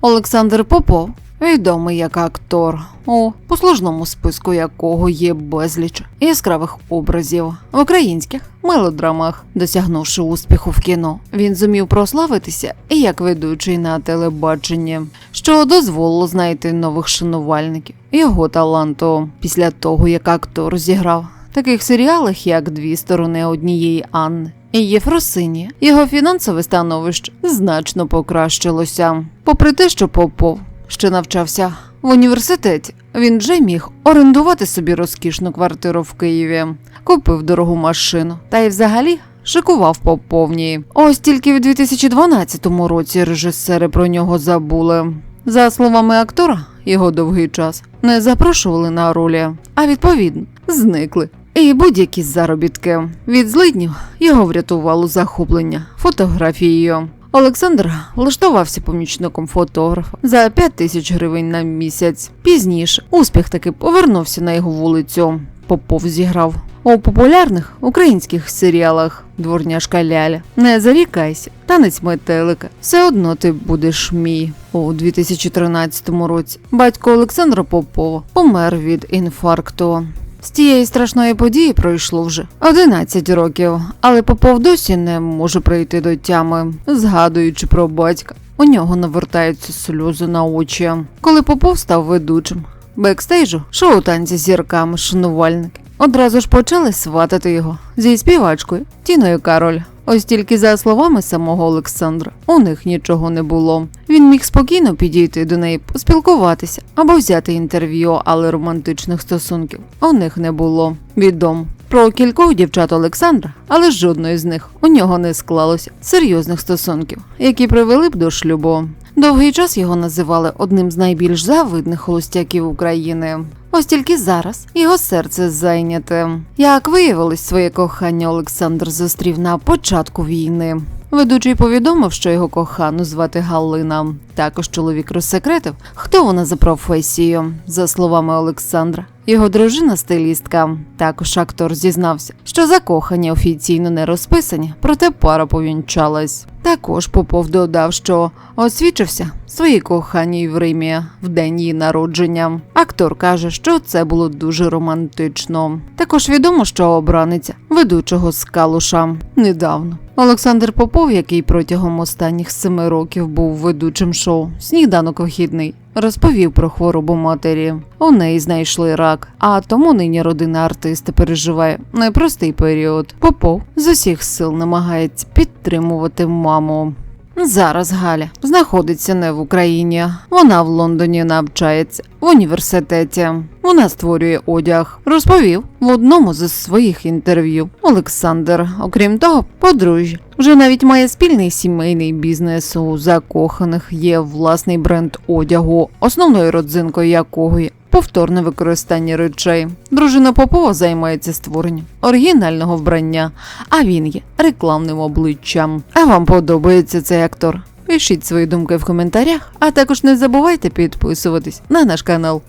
Олександр Попов, відомий як актор, у послужному списку якого є безліч яскравих образів в українських мелодрамах, досягнувши успіху в кіно. Він зумів прославитися і як ведучий на телебаченні, що дозволило знайти нових шанувальників його таланту після того, як актор зіграв таких серіалах, як Дві сторони однієї Анни. Єфросині його фінансове становище значно покращилося. Попри те, що Попов ще навчався в університеті, він вже міг орендувати собі розкішну квартиру в Києві, купив дорогу машину та й взагалі шикував по повній. Ось тільки в 2012 році режисери про нього забули. За словами актора, його довгий час не запрошували на ролі, а відповідно зникли. І будь-які заробітки від злиднів його врятувало захоплення фотографією. Олександр влаштувався помічником фотографа за 5 тисяч гривень на місяць. Пізніше успіх таки повернувся на його вулицю. Попов зіграв у популярних українських серіалах Дворняшка Ляля. Не зарікайся, танець метелика. Все одно ти будеш мій. У 2013 році батько Олександра Попова помер від інфаркту. З тієї страшної події пройшло вже 11 років, але Попов досі не може прийти до тями, згадуючи про батька. У нього навертаються сльози на очі. Коли Попов став ведучим бекстейжу, шоу танці з зірками, шанувальники. Одразу ж почали сватати його зі співачкою Тіною Кароль. Ось тільки за словами самого Олександра, у них нічого не було. Він міг спокійно підійти до неї, поспілкуватися або взяти інтерв'ю, але романтичних стосунків у них не було. Відомо про кількох дівчат Олександра, але жодної з них у нього не склалося серйозних стосунків, які привели б до шлюбу. Довгий час його називали одним з найбільш завидних холостяків України. Ось тільки зараз його серце зайняте. Як виявилось, своє кохання Олександр зустрів на початку війни. Ведучий повідомив, що його кохану звати Галина. Також чоловік розсекретив, хто вона за професією. За словами Олександра, його дружина стилістка. Також актор зізнався, що закохані офіційно не розписані, проте пара повінчалась. Також Попов додав, що освічився своїй коханій в Римі в день її народження. Актор каже, що це було дуже романтично. Також відомо, що обраниця ведучого з Калуша недавно. Олександр Попов, який протягом останніх семи років був ведучим шоу Сніданок вихідний, розповів про хворобу матері. У неї знайшли рак, а тому нині родина артиста переживає непростий період. Попов з усіх сил намагається підтримувати маму. Зараз Галя знаходиться не в Україні. Вона в Лондоні навчається в університеті. Вона створює одяг. Розповів в одному з своїх інтерв'ю. Олександр, окрім того, подружжя вже навіть має спільний сімейний бізнес. У закоханих є власний бренд одягу, основною родзинкою якого є повторне використання речей. Дружина Попова займається створенням оригінального вбрання, а він є рекламним обличчям. А вам подобається цей актор? Пишіть свої думки в коментарях, а також не забувайте підписуватись на наш канал.